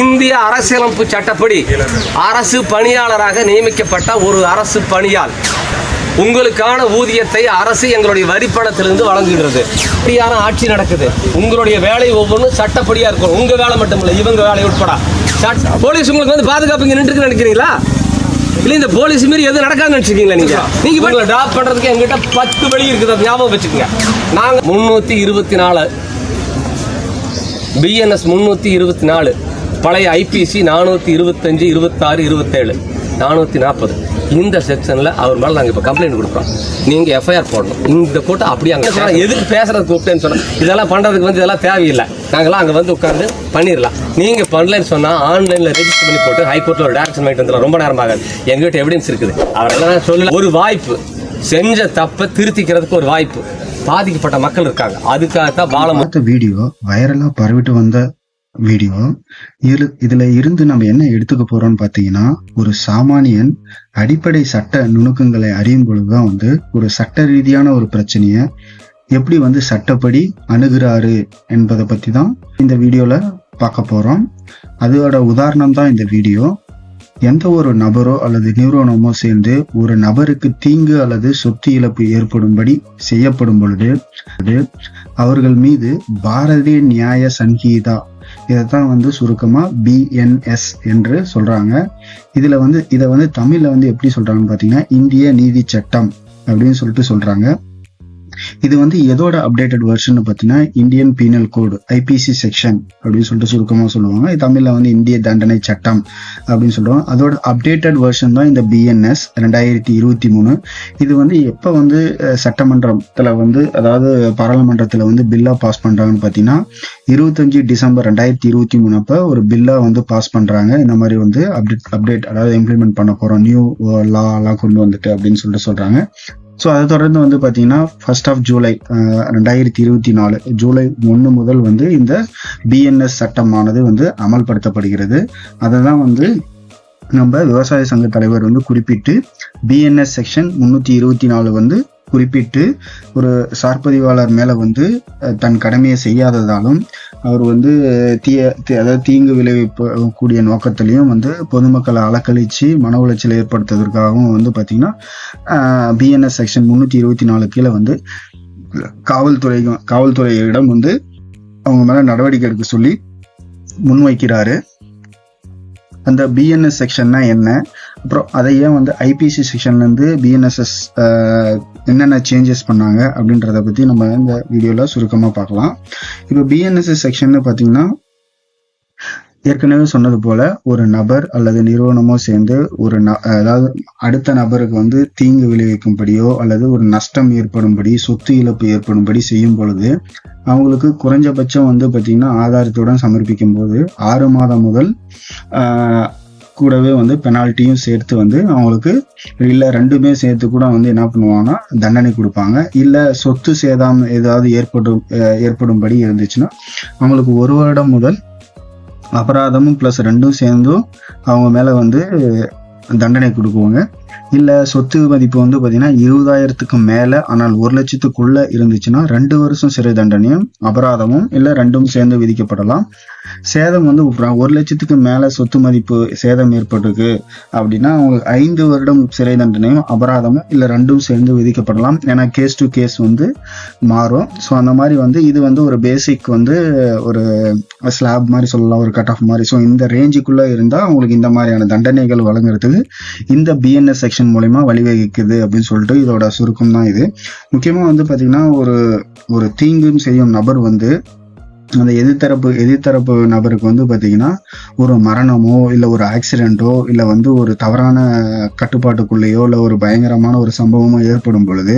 இந்திய அரசியலமைப்பு சட்டப்படி அரசு பணியாளராக நியமிக்கப்பட்ட ஒரு அரசு பணியாள் உங்களுக்கான ஊதியத்தை அரசு எங்களுடைய வரிப்பணத்திலிருந்து வழங்குகிறது. இப்படியான ஆட்சி நடக்குது. உங்களுடைய வேலை ஒவ்வொன்றும் சட்டப்படியா இருக்கும் உங்க வேலை மட்டும் இல்லை இவங்க வேலை உட்பட. போலீஸ் உங்களுக்கு வந்து பாதுகாப்பு இங்க நின்றுக்கு நினைக்கிறீங்களா? இல்லை இந்த போலீஸ் மாரி எதுவும் நடக்காதுன்னு நினைச்சிருக்கீங்களா நீங்கள் நீங்கள் உங்களை ட்ராப் பண்ணுறதுக்கு எங்கிட்ட பத்து வழி இருக்குது? அதை ஞாபகம் வச்சுக்கோங்க. நாங்கள் முந்நூற்றி இருபத்தி நாலு பிஎன்எஸ் முந்நூற்றி இருபத்தி நாலு பழைய ஐபிசி நானூற்றி இருபத்தஞ்சு இருபத்தாறு இருபத்தேழு. நானூற்றி நாற்பது. இந்த செக்ஷனில் அவர் மேலே நாங்கள் இப்போ கம்ப்ளைண்ட் கொடுக்குறோம். நீங்கள் எஃப்ஐஆர் போடணும். இந்த கூட்டம் அப்படியே அங்கே சொன்னா, எதுக்கு பேசுறது கூப்பிட்டேன்னு சொன்னோம் இதெல்லாம் பண்ணுறதுக்கு வந்து இதெல்லாம் தேவையில்லை. நாங்களாம் அங்கே வந்து உட்காந்து பண்ணிடலாம் நீங்கள் பண்ணலன்னு சொன்னால் ஆன்லைனில் ரெஜிஸ்டர் பண்ணி போட்டு ஹைகோர்ட்டில் ஒரு டேரக்ஷன் வாங்கிட்டு வந்துடலாம் ரொம்ப நேரம் ஆகாது. எங்ககிட்ட எவிடன்ஸ் இருக்குது. அவர் எல்லாம் சொல்லல? ஒரு வாய்ப்பு. செஞ்ச தப்பை திருத்திக்கிறதுக்கு ஒரு வாய்ப்பு. பாதிக்கப்பட்ட மக்கள் இருக்காங்க. அதுக்காகத்தான் பாலம் பார்த்த வீடியோ வைரலா பரவிட்டு வந்த வீடியோ இரு இதுல இருந்து நம்ம என்ன எடுத்துக்க போறோம்னு பாத்தீங்கன்னா ஒரு சாமானியன் அடிப்படை சட்ட நுணுக்கங்களை அறியும் பொழுதுதான் வந்து ஒரு சட்ட ரீதியான ஒரு பிரச்சனைய எப்படி வந்து சட்டப்படி அணுகிறாரு என்பதை பத்தி தான் இந்த வீடியோல பார்க்க போறோம். அதோட உதாரணம் தான் இந்த வீடியோ எந்த ஒரு நபரோ அல்லது நிறுவனமோ சேர்ந்து ஒரு நபருக்கு தீங்கு அல்லது சொத்து இழப்பு ஏற்படும்படி செய்யப்படும் பொழுது அவர்கள் மீது பாரதிய நியாய சங்கீதா. இதைத்தான் வந்து சுருக்கமா பிஎன்எஸ் என்று சொல்றாங்க. இதுல வந்து இதை வந்து தமிழ்ல வந்து எப்படி சொல்றாங்கன்னு பாத்தீங்கன்னா இந்திய நீதி சட்டம் அப்படின்னு சொல்லிட்டு சொல்றாங்க. இது வந்து எதோட அப்டேட்டட் வெர்ஷன் பார்த்தீங்கன்னா Indian penal code IPC section அப்படின்னு சொல்லிட்டு சுருக்கமாக சொல்லுவாங்க. இது வந்து இந்திய தண்டனை சட்டம் அப்படின்னு சொல்லுவாங்க அதோட அப்டேட்டட் வெர்ஷன் தான் இந்த பிஎன்எஸ் ரெண்டாயிரத்தி இருபத்தி மூணு. இது வந்து எப்போ வந்து சட்டமன்றத்தில் வந்து அதாவது பாராளுமன்றத்தில் வந்து பில்லா பாஸ் பண்ணுறாங்கன்னு பார்த்தீங்கன்னா இருபத்தஞ்சு டிசம்பர் ரெண்டாயிரத்தி இருபத்தி மூணு அப்போ ஒரு பில்லா வந்து பாஸ் பண்ணுறாங்க இந்த மாதிரி வந்து அப்டேட் அப்டேட் அதாவது இம்ப்ளிமெண்ட் பண்ண போகிறோம் நியூ லா எல்லாம் கொண்டு வந்துட்டு அப்படின்னு சொல்லிட்டு சொல்கிறாங்க ஸோ அதை தொடர்ந்து வந்து பார்த்தீங்கன்னா ஃபர்ஸ்ட் ஆஃப் ஜூலை ரெண்டாயிரத்தி இருபத்தி நாலு ஜூலை ஒன்று முதல் வந்து இந்த பிஎன்எஸ் சட்டமானது வந்து அமல்படுத்தப்படுகிறது. அதை தான் வந்து நம்ம விவசாய சங்க தலைவர் வந்து குறிப்பிட்டு பிஎன்எஸ் செக்ஷன் முந்நூற்றி இருபத்தி நாலு வந்து குறிப்பிட்டு ஒரு சார்பதிவாளர் மேலே வந்து தன் கடமையை செய்யாததாலும் அவர் வந்து தீய தீ- அதாவது தீங்கு விளைவிக்கக்கூடிய நோக்கத்திலையும் வந்து பொதுமக்களை அலக்கழிச்சு மன உளைச்சல் ஏற்படுத்துவதற்காகவும் வந்து பார்த்திங்கன்னா பிஎன்எஸ் செக்ஷன் முந்நூற்றி இருபத்தி நாலு கீழே வந்து காவல்துறை காவல்துறையிடம் வந்து அவங்க மேலே நடவடிக்கை எடுக்க சொல்லி முன்வைக்கிறாரு. அந்த பிஎன்எஸ் செக்ஷன்னா என்ன? அப்புறம் அதையே வந்து ஐபிசி செக்ஷன்லேருந்து பிஎன்எஸ்எஸ் என்னென்ன சேஞ்சஸ் பண்ணாங்க அப்படின்றத பற்றி நம்ம இந்த வீடியோவில் சுருக்கமாக பார்க்கலாம். இப்போ பிஎன்எஸ்எஸ் செக்ஷன் பார்த்தீங்கன்னா ஏற்கனவே சொன்னது போல ஒரு நபர் அல்லது நிறுவனமோ சேர்ந்து ஒரு ந- அதாவது அடுத்த நபருக்கு வந்து தீங்கு விளைவிக்கும்படியோ அல்லது ஒரு நஷ்டம் ஏற்படும்படி சொத்து இழப்பு ஏற்படும்படி செய்யும் பொழுது அவங்களுக்கு குறைஞ்சபட்சம் வந்து பார்த்தீங்கன்னா ஆதாரத்துடன் சமர்ப்பிக்கும் போது ஆறு மாதம் முதல் கூடவே வந்து பெனால்ட்டியும் சேர்த்து வந்து அவங்களுக்கு இல்லை ரெண்டுமே சேர்த்து கூட வந்து என்ன பண்ணுவாங்கன்னா தண்டனை கொடுப்பாங்க. இல்லை சொத்து சேதம் ஏதாவது ஏற்படும் ஏற்படும்படி இருந்துச்சுன்னா அவங்களுக்கு ஒரு வருடம் முதல் அபராதமும் ப்ளஸ் ரெண்டும் சேர்ந்தும் அவங்க மேலே வந்து தண்டனை கொடுக்குவாங்க. இல்லை சொத்து மதிப்பு வந்து பார்த்தீங்கன்னா இருபதாயிரத்துக்கு மேலே ஆனால் ஒரு லட்சத்துக்குள்ள இருந்துச்சுன்னா ரெண்டு வருஷம் சிறை தண்டனையும் அபராதமும் இல்லை ரெண்டும் சேர்ந்து விதிக்கப்படலாம். சேதம் வந்து ஒரு லட்சத்துக்கு மேலே சொத்து மதிப்பு சேதம் ஏற்பட்டிருக்கு அப்படின்னா அவங்களுக்கு ஐந்து வருடம் சிறை தண்டனையும் அபராதமும் இல்லை ரெண்டும் சேர்ந்து விதிக்கப்படலாம். ஏன்னா கேஸ் டு கேஸ் வந்து மாறும். ஸோ அந்த மாதிரி வந்து இது வந்து ஒரு பேசிக் வந்து ஒரு ஸ்லாப் மாதிரி சொல்லலாம் ஒரு கட் ஆஃப் மாதிரி. ஸோ இந்த ரேஞ்சுக்குள்ள இருந்தால் அவங்களுக்கு இந்த மாதிரியான தண்டனைகள் வழங்குறதுக்கு இந்த பிஎன்எஸ் செக்ஷன் மூலயமா வழிவகுக்குது அப்படின்னு சொல்லிட்டு இதோட சுருக்கம் தான் இது. முக்கியமாக வந்து பார்த்தீங்கன்னா ஒரு ஒரு தீங்கும் செய்யும் நபர் வந்து அந்த எதிர்த்தரப்பு எதிர்த்தரப்பு நபருக்கு வந்து பார்த்தீங்கன்னா ஒரு மரணமோ இல்லை ஒரு ஆக்சிடெண்ட்டோ இல்லை வந்து ஒரு தவறான கட்டுப்பாட்டுக்குள்ளேயோ இல்லை ஒரு பயங்கரமான ஒரு சம்பவமோ ஏற்படும் பொழுது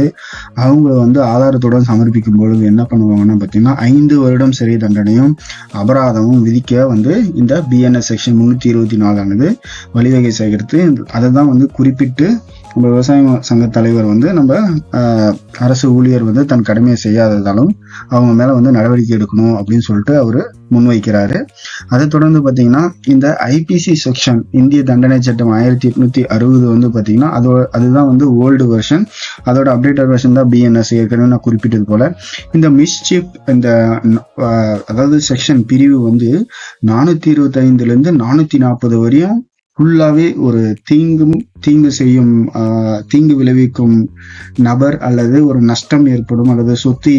அவங்க வந்து ஆதாரத்துடன் சமர்ப்பிக்கும் பொழுது என்ன பண்ணுவாங்கன்னா பார்த்தீங்கன்னா ஐந்து வருடம் சிறை தண்டனையும் அபராதமும் விதிக்க வந்து இந்த பிஎன்எஸ் செக்ஷன் முந்நூற்றி இருபத்தி நாலானது வழிவகை செய்கிறது அதை தான் வந்து குறிப்பிட்டு நம்ம விவசாய சங்க தலைவர் வந்து நம்ம அரசு ஊழியர் வந்து தன் கடமையை செய்யாததாலும் அவங்க மேல வந்து நடவடிக்கை எடுக்கணும் அப்படின்னு சொல்லிட்டு அவரு முன்வைக்கிறாரு. அதை தொடர்ந்து பாத்தீங்கன்னா இந்த ஐபிசி செக்ஷன் இந்திய தண்டனை சட்டம் ஆயிரத்தி எட்நூத்தி அறுபது வந்து பாத்தீங்கன்னா அதோட அதுதான் வந்து ஓல்டு வெர்ஷன் அதோட அப்டேட்டட் வெர்ஷன் தான் பிஎன்எஸ் ஏற்கனவே நான் குறிப்பிட்டது போல. இந்த மிஸ்சிப் இந்த அதாவது செக்ஷன் பிரிவு வந்து நானூத்தி இருபத்தி ஐந்துல இருந்து நானூத்தி நாற்பது வரையும் ஃபுல்லாவே ஒரு தீங்கும் தீங்கு செய்யும் தீங்கு விளைவிக்கும் நபர் அல்லது ஒரு நஷ்டம் ஏற்படும் அல்லது சொத்து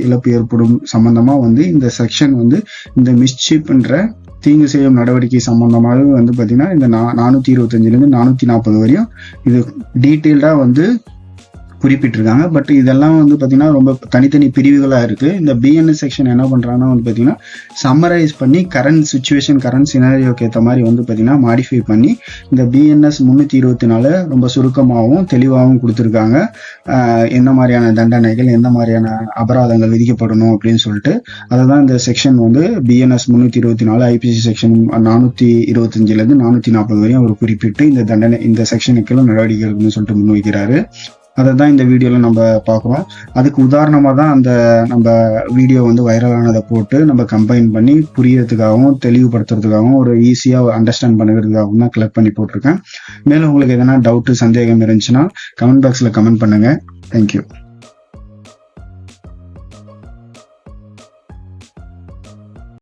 இழப்பு ஏற்படும் சம்பந்தமா வந்து இந்த செக்ஷன் வந்து இந்த மிஸ்சிப்ன்ற தீங்கு செய்யும் நடவடிக்கை சம்பந்தமாகவே வந்து பார்த்தீங்கன்னா இந்த நா நானூற்றி இருபத்தஞ்சிலேருந்து நானூற்றி நாற்பது வரையும் இது டீட்டெயில்டாக வந்து குறிப்பிட்டிருக்காங்க. பட் இதெல்லாம் வந்து பார்த்திங்கன்னா ரொம்ப தனித்தனி பிரிவுகளாக இருக்குது இந்த பிஎன்எஸ் செக்ஷன் என்ன பண்ணுறாங்கன்னா வந்து பார்த்தீங்கன்னா சம்மரைஸ் பண்ணி கரண்ட் சுச்சுவேஷன் கரண்ட் சினாரியோக்கு ஏற்ற மாதிரி வந்து பார்த்திங்கன்னா மாடிஃபை பண்ணி இந்த பிஎன்எஸ் முந்நூற்றி இருபத்தி நாலு ரொம்ப சுருக்கமாகவும் தெளிவாகவும் கொடுத்துருக்காங்க. என்ன மாதிரியான தண்டனைகள் எந்த மாதிரியான அபராதங்கள் விதிக்கப்படணும் அப்படின்னு சொல்லிட்டு. அதை தான் இந்த செக்ஷன் வந்து பிஎன்எஸ் முந்நூற்றி இருபத்தி நாலு ஐபிசி செக்ஷன் நானூற்றி இருபத்தஞ்சிலேருந்து நானூற்றி நாற்பது வரையும் அவர் குறிப்பிட்டு இந்த தண்டனை இந்த செக்ஷனுக்கெல்லாம் நடவடிக்கை இருக்குன்னு சொல்லிட்டு முன்வைக்கிறாரு. அதை தான் இந்த வீடியோவில் நம்ம பார்க்குறோம். அதுக்கு உதாரணமாக தான் அந்த நம்ம வீடியோ வந்து வைரலானதை போட்டு நம்ம கம்பைன் பண்ணி புரியறதுக்காகவும் தெளிவுபடுத்துறதுக்காகவும் ஒரு ஈஸியாக அண்டர்ஸ்டாண்ட் பண்ணுறதுக்காகவும் தான் கலெக்ட் பண்ணி போட்டிருக்கேன். மேலும் உங்களுக்கு எதனா டவுட்டு சந்தேகம் இருந்துச்சுன்னா கமெண்ட் பாக்ஸில் கமெண்ட் பண்ணுங்கள் தேங்க்யூ